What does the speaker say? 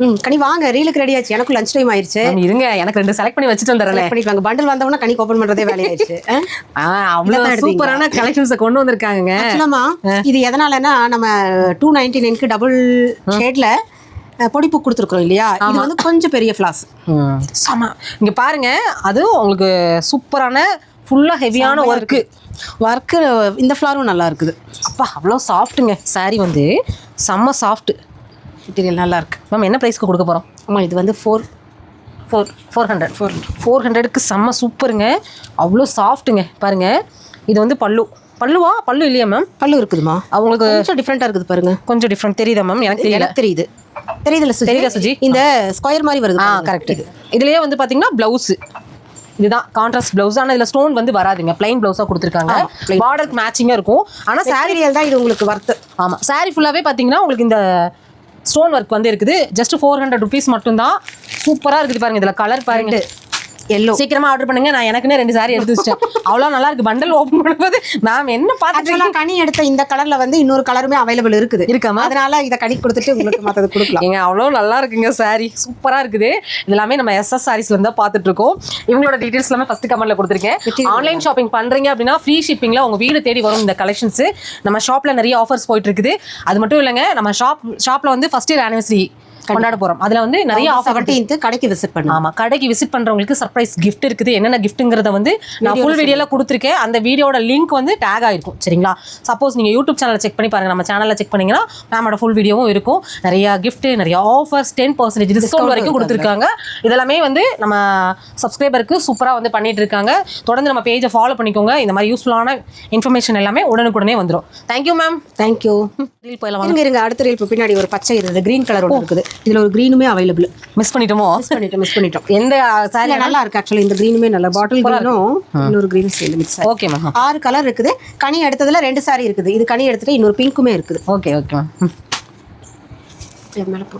ம் கனி வாங்க ரீலுக்கு ரெடி ஆச்சு எனக்கும் லஞ்ச் டைம் ஆயிருச்சு இருங்க எனக்கு ரெண்டு செலக்ட் பண்ணி வச்சுட்டு வந்துடுறேன். Select பண்ணிக்கலாங்க பண்டில் வந்தவொடனே கனி ஓப்பன் பண்றதே வேலையாயிருச்சு ஆ? அவ்வளோ? சூப்பரான கலெக்ஷன்ஸை கொண்டு வந்திருக்காங்க ஆக்சுவலாமா இது எதனாலன்னா நம்ம டூ நைன்டி நைனுக்கு டபுள் ஷேட்ல பொடிப்பு கொடுத்துருக்குறோம் இல்லையா? இது வந்து கொஞ்சம் பெரிய ஃபிளாஸ் ஆமா. இங்க பாருங்க அது உங்களுக்கு சூப்பரான ஃபுல்லா ஹெவியான ஒர்க்கு ஒர்க்கு இந்த ஃப்ளாரும் நல்லா இருக்குது. அப்பா அவ்வளோ சாஃப்ட்டுங்க saree வந்து செம்ம சாஃப்ட் மெட்டீரியல் நல்லா இருக்கு மேம் என்ன ப்ரைஸ்க்கு கொடுக்க போறோம்? ஆமா இது வந்து four four four hundred four four ஹண்ட்ரடுக்கு செம்ம சூப்பருங்க. அவ்வளோ சாஃப்ட்டுங்க பாருங்க. இது வந்து பல்லு. பல்லுவா? பல்லு இல்லையா மேம் பல்லு இருக்குதுமா அவங்களுக்கு கொஞ்சம் டிஃப்ரெண்டா இருக்குது பாருங்க. கொஞ்சம் டிஃப்ரெண்ட் தெரியுதா மேம் எனக்கு தெரியல எனக்கு தெரியுது. தெரியுதுல சுஜி தெரியுதா சுஜி? இந்த ஸ்கொயர் மாதிரி வருது ஆ. கரெக்ட் இதுலயே வந்து பாத்தீங்கன்னா பிளவுஸ் இதுதான் கான்ட்ராஸ்ட் பிளவுஸ் ஆனா இதுல ஸ்டோன் வந்து வராதுங்க. பிளைன் பிளவுஸா கொடுத்துருக்காங்க. பார்டருக்கு மேட்சிங்கா இருக்கும். ஆனா saree மெட்டீரியல் தான் இது உங்களுக்கு வர்த்து ஆமா saree ஃபுல்லாவே பாத்தீங்கன்னா உங்களுக்கு இந்த ஸ்டோன் ஒர்க் வந்து இருக்குது ஜஸ்ட் ஃபோர் ஹண்ட்ரட் ருபீஸ் மட்டும்தான் சூப்பராக இருக்குது பாருங்கள் இதில் கலர் பாருங்கள் எல்லோ சீக்கிரமா ஆர்டர் பண்ணுங்க. நான் எனக்குன்னே ரெண்டு saree எடுத்து வச்சிட்டேன். அவ்வளோ நல்லா இருக்கு. பண்டல் ஓப்பன் பண்ணும்போது மேம் என்ன ஆக்சுவலா கனி எடுத்த இந்த கலர்ல வந்து இன்னொரு கலருமே அவைலபிள் இருக்குது. இருக்காமா அதனால இத கனி கொடுத்துட்டு உங்களுக்கு மத்தது கொடுக்கலாம். ஏங்க அவ்வளோ நல்லா இருக்குங்க saree. சூப்பரா இருக்குது. எல்லாமே நம்ம எஸ்எஸ் சாரீஸ்ல இருந்தா பார்த்துட்டு இருக்கோம். இவங்களோட டீடைல்ஸ் எல்லாமே ஃபர்ஸ்ட் கமெண்ட்ல கொடுத்துருக்கேன். ஆன்லைன் ஷாப்பிங் பண்றீங்க அப்படின்னா ஃப்ரீ ஷிப்பிங்ல உங்க வீடு தேடி வரும் இந்த கலெக்ஷன்ஸ் நம்ம ஷாப்ல நிறைய ஆஃபர்ஸ் போயிட்டு இருக்குது. அது மட்டும் இல்லைங்க நம்ம ஷாப் ஷாப்ல வந்து ஃபர்ஸ்ட் இயர் ஆனிவர்சரி கொண்டாட போறோம். அதுல வந்து நிறைய ஆஃபர் கடைக்கு விசிட் பண்ணுங்க ஆமா கடைக்கு விசிட் பண்றவங்களுக்கு சர்ப்ரைஸ் gift இருக்குது. என்னென்ன கிஃப்ட்டுங்கிறத வந்து நான் ஃபுல் வீடியோல கொடுத்துருக்கேன். அந்த வீடியோட லிங்க் வந்து டேக் ஆயிருக்கும் சரிங்களா? சப்போஸ் நீங்க யூடியூப் சேனலை செக் பண்ணி பாருங்க. நம்ம சேனல்ல செக் பண்ணீங்கன்னா மேமோட ஃபுல் வீடியோவும் இருக்கும். நிறைய gift நிறைய ஆஃபர்ஸ் டென் பர்சன்டேஜ் டிஸ்கவுண்ட் வரைக்கும் கொடுத்துருக்காங்க. இதெல்லாமே வந்து நம்ம சப்ஸ்கிரைபருக்கு சூப்பரா வந்து பண்ணிட்டு இருக்காங்க. தொடர்ந்து நம்ம பேஜை ஃபாலோ பண்ணிக்கோங்க. இந்த மாதிரி யூஸ்ஃபுல்லான இன்ஃபர்மேஷன் எல்லாமே உடனுக்குடனே வந்துடும் தேங்க்யூ மேம் தேங்க்யூ ரீல் போயிடலாம் இருங்க அடுத்த ரீல் பின்னாடி ஒரு பச்சை இருக்குது கிரீன் கலர் ஒன்று இருக்குது. இதுல ஒரு கிரீனுமே அவைலபிள் மிஸ் பண்ணிட்டோமோ? மிஸ் பண்ணிட்டோம் மிஸ் பண்ணிட்டோம். எந்த சாரி நல்லா இருக்கு ஆக்சுவலி இந்த கிரீனுமே நல்லா. பாட்டில் கிரீனும் இன்னொரு கிரீன் சேர்ந்து மிக்ஸ் ஓகே மேம் ஆறு கலர் இருக்குது. கனி எடுத்ததுல ரெண்டு சாரி இருக்குது. இது கனி எடுத்துட்டு இன்னொரு பிங்க்குமே இருக்குது. ஓகே ஓகே மேம் மேல போ